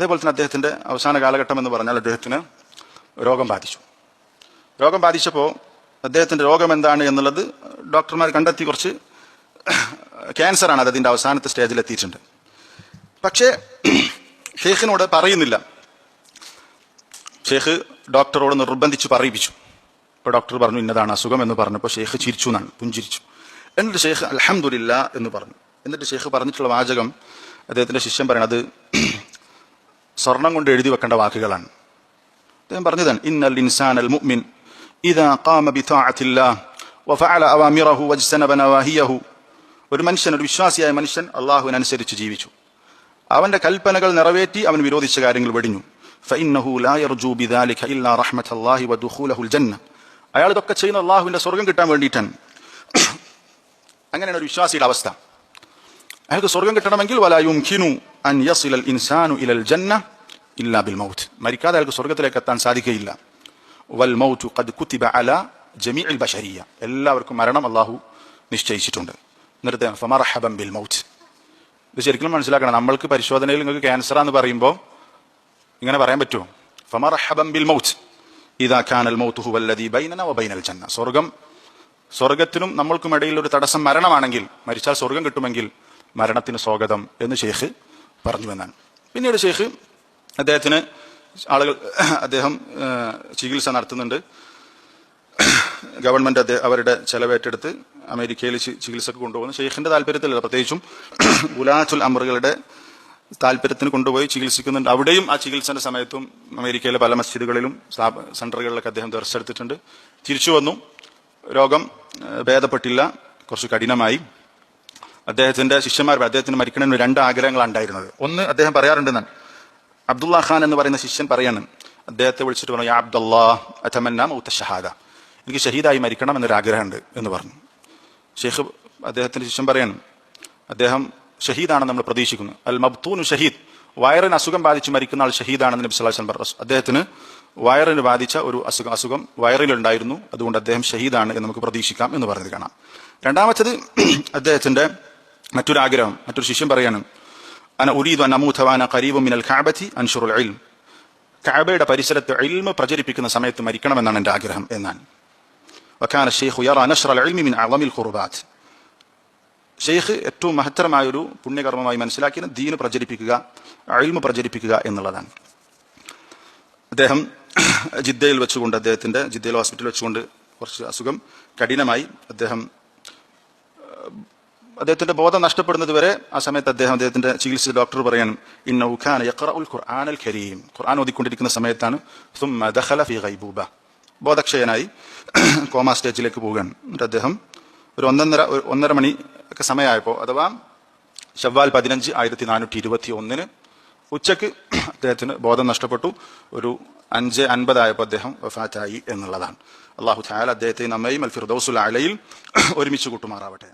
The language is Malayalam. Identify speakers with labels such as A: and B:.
A: അതേപോലെ തന്നെ അദ്ദേഹത്തിന്റെ അവസാന കാലഘട്ടം എന്ന് പറഞ്ഞാൽ അദ്ദേഹത്തിന് രോഗം ബാധിച്ചു. രോഗം ബാധിച്ചപ്പോൾ അദ്ദേഹത്തിന്റെ രോഗം എന്താണ് എന്നുള്ളത് ഡോക്ടർമാർ കണ്ടെത്തി കുറച്ച് ക്യാൻസറാണ് അതിന്റെ അവസാനത്തെ സ്റ്റേജിൽ എത്തിയിട്ടുണ്ട്. പക്ഷേ ഷെയ്ഖിനോട് പറയുന്നില്ല. ഷെയ്ഖ് ഡോക്ടറോട് നിർബന്ധിച്ച് പറയിപ്പിച്ചു. ഇപ്പോൾ ഡോക്ടർ പറഞ്ഞു ഇന്നതാണ് അസുഖം എന്ന് പറഞ്ഞപ്പോൾ ഷെയ്ഖ് ചിരിച്ചു എന്നാണ് പുഞ്ചിരിച്ചു. എന്നിട്ട് ഷെയ്ഖ് അലഹമുല്ല എന്ന് പറഞ്ഞു. എന്നിട്ട് ഷെയ്ഖ് പറഞ്ഞിട്ടുള്ള വാചകം അദ്ദേഹത്തിന്റെ ശിഷ്യൻ പറയണത് സ്വർണം കൊണ്ട് എഴുതി വെക്കേണ്ട വാക്കുകളാണ്. അദ്ദേഹം പറഞ്ഞതാണ് ഇന്നൽ ഇൻസാൻ അൽ മുഅ്മിൻ ഇദാ ഖാമ ബിതാഅത്തില്ലാഹ് വഫഅല അവാമിറഹു വജ്തനബ നവാഹിയഹു. ഒരു മനുഷ്യൻ ഒരു വിശ്വാസിയായ മനുഷ്യൻ അള്ളാഹുവിനനുസരിച്ച് ജീവിച്ചു. അവന്റെ കൽപ്പനകൾ നിറവേറ്റി അവൻ വിരോധിച്ച കാര്യങ്ങൾ വെടിഞ്ഞു. ഫഇന്നഹു ലാ യർജു ബിദാലിക ഇല്ലാ റഹ്മത്തല്ലാഹി വദുഖൂലഹുൽ ജന്ന. അയാൾ ഇതൊക്കെ ചെയ്യുന്ന അള്ളാഹുവിന്റെ സ്വർഗം കിട്ടാൻ വേണ്ടിയിട്ടാണ്. അങ്ങനെയാണ് ഒരു വിശ്വാസിയുടെ അവസ്ഥ. അയാൾക്ക് സ്വർഗം കിട്ടണമെങ്കിൽ വലായും ഖിനു അൻ യസിലൽ ഇൻസാനു ഇലൽ ജന്ന. ഇല്ലാ ബിൽ മൗത്ത് മരിക്കാതെ അയാൾക്ക് സ്വർഗത്തിലേക്ക് എത്താൻ സാധിക്കുകയില്ല വൽ മൗത്ത് ഖദ് കുത്തിബ അല ജമി അൽ ബഷരിയ എല്ലാവർക്കും മരണം അള്ളാഹു നിശ്ചയിച്ചിട്ടുണ്ട് എന്നിട്ട് ഫമറഹബൻ ബിൽ മൗത്ത് ഇത് ശരിക്കും മനസ്സിലാക്കണം നമ്മൾക്ക് പരിശോധനയിൽ നിങ്ങൾക്ക് ക്യാൻസർ എന്ന് പറയുമ്പോൾ ഇങ്ങനെ പറയാൻ പറ്റുമോ ഫമറഹബൻ ബിൽ മൗത്ത് ഇതാ ഖാനൽ മൗത്ത് ഹുവല്ലദി ബൈനന ബൈനൽ ജന്ന സ്വർഗം സ്വർഗത്തിനും നമ്മൾക്കും ഇടയിൽ ഒരു തടസ്സം മരണമാണെങ്കിൽ മരിച്ചാൽ സ്വർഗം കിട്ടുമെങ്കിൽ മരണത്തിന് സ്വാഗതം എന്ന് ഷെയ്ഖ് പറഞ്ഞു എന്നാണ് പിന്നീട് ഷെയ്ഖ് അദ്ദേഹത്തിന് ആളുകൾ അദ്ദേഹം ചികിത്സ നടത്തുന്നുണ്ട്. ഗവൺമെന്റ് അവരുടെ ചെലവേറ്റെടുത്ത് അമേരിക്കയിൽ ചികിത്സക്ക് കൊണ്ടുപോകുന്നു. ഷെയ്ഖിന്റെ താല്പര്യത്തിലല്ല പ്രത്യേകിച്ചും ഗുലാത്തുൽ അമറുകളുടെ താല്പര്യത്തിന് കൊണ്ടുപോയി ചികിത്സിക്കുന്നുണ്ട്. അവിടെയും ആ ചികിത്സന്റെ സമയത്തും അമേരിക്കയിലെ പല മസ്ജിദുകളിലും സെന്ററുകളിലൊക്കെ അദ്ദേഹം ദർശെടുത്തിട്ടുണ്ട് തിരിച്ചു വന്നു. രോഗം ഭേദപ്പെട്ടില്ല. കുറച്ച് കഠിനമായി. അദ്ദേഹത്തിന്റെ ശിഷ്യന്മാർ അദ്ദേഹത്തിന് മരിക്കണമെന്ന് രണ്ട് ആഗ്രഹങ്ങളാണ് ഉണ്ടായിരുന്നത്. ഒന്ന് അദ്ദേഹം പറയാറുണ്ടെന്നാണ് അബ്ദുള്ള ഖാൻ എന്ന് പറയുന്ന ശിഷ്യൻ പറയാണ്. അദ്ദേഹത്തെ വിളിച്ചിട്ട് പറഞ്ഞു യാ അബ്ദുല്ലാ അഥമന്ന മൗത്ത ഷഹാദ. എനിക്ക് ഷഹീദായി മരിക്കണം എന്നൊരു ആഗ്രഹമുണ്ട് എന്ന് പറഞ്ഞു. ഷെയ്ഖ് അദ്ദേഹത്തിന്റെ ശിഷ്യൻ പറയാണ് അദ്ദേഹം ഷഹീദാണെന്ന് നമ്മൾ പ്രതീക്ഷിക്കുന്നു. അൽ മബ്തൂനു ഷഹീദ്. വയറിന് അസുഖം ബാധിച്ച് മരിക്കുന്ന ആൾ ഷഹീദാണെന്ന് നബി വസല്ലം പറഞ്ഞു. അദ്ദേഹത്തിന് വയറിന് ബാധിച്ച ഒരു അസുഖം അസുഖം വയറിലുണ്ടായിരുന്നു. അതുകൊണ്ട് അദ്ദേഹം ഷഹീദാണ് എന്ന് നമുക്ക് പ്രതീക്ഷിക്കാം എന്ന് പറഞ്ഞത് കാണാം. രണ്ടാമത്തത് അദ്ദേഹത്തിന്റെ മറ്റൊരു ആഗ്രഹം മറ്റൊരു ശിഷ്യം പറയാണ് അന ഉരീദ് അൻ അമൂത വാന ഖരീബു മിനൽ കഅബതി അൻഷുറുൽ ഇൽം കഅബയുടെ പരിസരത്ത് ഇൽമ പ്രചരിപ്പിക്കുന്ന സമയത്ത് മരിക്കണമെന്നാണ് എന്റെ ആഗ്രഹം എന്നാണ്. വക്കാന ഷെയ്ഖ് ഉയർ നഷ്റൽ ഇൽമി മിൻ അളമിൽ ഖുർബാത്ത് ഷെയ്ഖ് ഏറ്റവും മഹത്തരമായൊരു പുണ്യകർമ്മമായി മനസ്സിലാക്കിയത് ദീന് പ്രചരിപ്പിക്കുക ilmu പ്രചരിപ്പിക്കുക എന്നുള്ളതാണ്. അദ്ദേഹം ജിദ്ദയിൽ വെച്ചുകൊണ്ട് അദ്ദേഹത്തിന്റെ ജിദ്ദയിൽ ഹോസ്പിറ്റലിൽ വെച്ചുകൊണ്ട് കുറച്ച് അസുഖം കഠിനമായി അദ്ദേഹം അദ്ദേഹത്തിന്റെ ബോധം നഷ്ടപ്പെടുന്നത് വരെ ആ സമയത്ത് അദ്ദേഹം അദ്ദേഹത്തിന്റെ ചികിത്സ ഡോക്ടർ പറയാൻ ഇന്ന ഉഖാൻ യഖറഉൽ ഖുർആനൽ കരീം ഖുർആൻ ഓതിക്കൊണ്ടിരിക്കുന്ന സമയത്താണ് സുമ്മ ഗൈബൂബ. ബോധക്ഷയനായി കോമ സ്റ്റേജിലേക്ക് പോവുകയാണ്. എന്നിട്ട് അദ്ദേഹം ഒരു ഒന്നൊന്നര ഒന്നര മണി ഒക്കെ സമയമായപ്പോൾ അഥവാ ഷവ്വാൽ പതിനഞ്ച് ആയിരത്തി നാനൂറ്റി ഇരുപത്തി ഒന്നിന് ഉച്ചയ്ക്ക് അദ്ദേഹത്തിന് ബോധം നഷ്ടപ്പെട്ടു. ഒരു അഞ്ച് അൻപതായപ്പോൾ അദ്ദേഹം വഫാറ്റായി എന്നുള്ളതാണ്. അള്ളാഹു താല അദ്ദേഹത്തെ നമ്മയും അൽ ഫിർദൌസുൽ അലയിൽ ഒരുമിച്ച് കൂട്ടുമാറാവട്ടെ.